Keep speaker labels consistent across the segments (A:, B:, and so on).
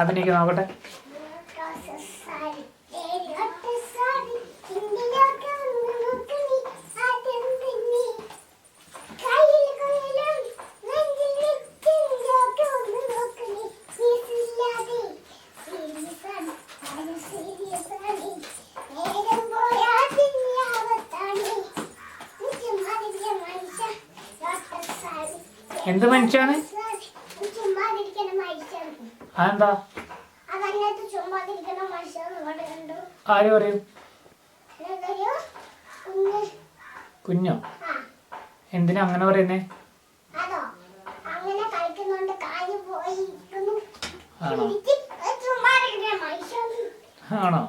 A: അഭിനയിക്ക് നോക്കട്ടെ. എന്ത് മനുഷ്യാണ്? അതെന്താ? ആര് പറയും?
B: കുഞ്ഞോ.
A: എന്തിനാ അങ്ങനെ പറയുന്നേ? ആണോ? ആണോ?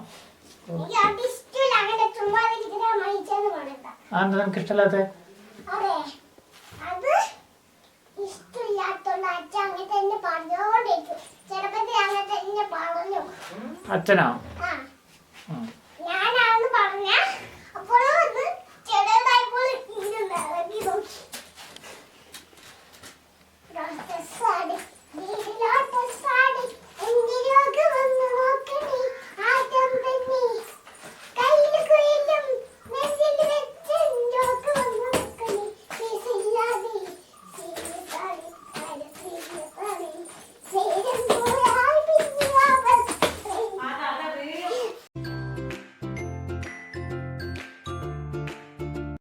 A: അതെന്താ നിനക്ക് ഇഷ്ടമല്ലാത്ത?
B: അതെ. അത് ഇഷ്ടമില്ലാത്തോണ്ട് അച്ഛൻ അങ്ങനെ തന്നെ പറഞ്ഞു.
A: അച്ഛനാ?